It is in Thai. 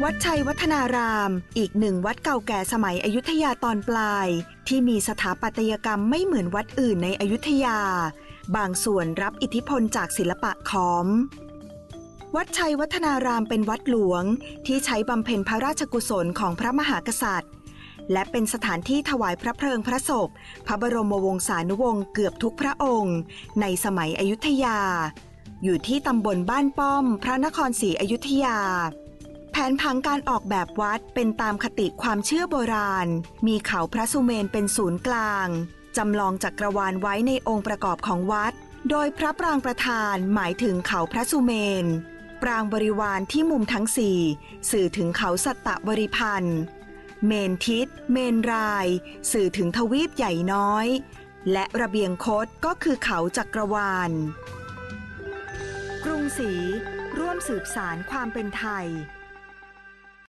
วัดชัยวัฒนาราม อีกหนึ่งวัดเก่าแก่สมัยอยุธยาตอนปลาย ที่มีสถาปัตยกรรมไม่เหมือนวัดอื่นในอยุธยา บางส่วนรับอิทธิพลจากศิลปะขอม วัดชัยวัฒนารามเป็นวัดหลวงที่ใช้บำเพ็ญพระราชกุศลของพระมหากษัตริย์ และเป็นสถานที่ถวายพระเพลิงพระศพ พระบรมวงศานุวงศ์เกือบทุกพระองค์ ในสมัยอยุธยา อยู่ที่ตำบลบ้านป้อม พระนครศรีอยุธยา แผนผังการออกแบบวัดเป็นตามคติความเชื่อโบราณ มีเขาพระสุเมนเป็นศูนย์กลาง จำลองจักรวาลไว้ในองค์ประกอบของวัด โดยพระปรางประธานหมายถึงเขาพระสุเมน ปรางบริวารที่มุมทั้งสี่สื่อถึงเขาสัตตบริพันธ์ เมนทิศ เมนราย สื่อถึงทวีปใหญ่น้อย และระเบียงคดก็คือเขาจักรวาล กรุงศรีร่วมสืบสารความเป็นไทย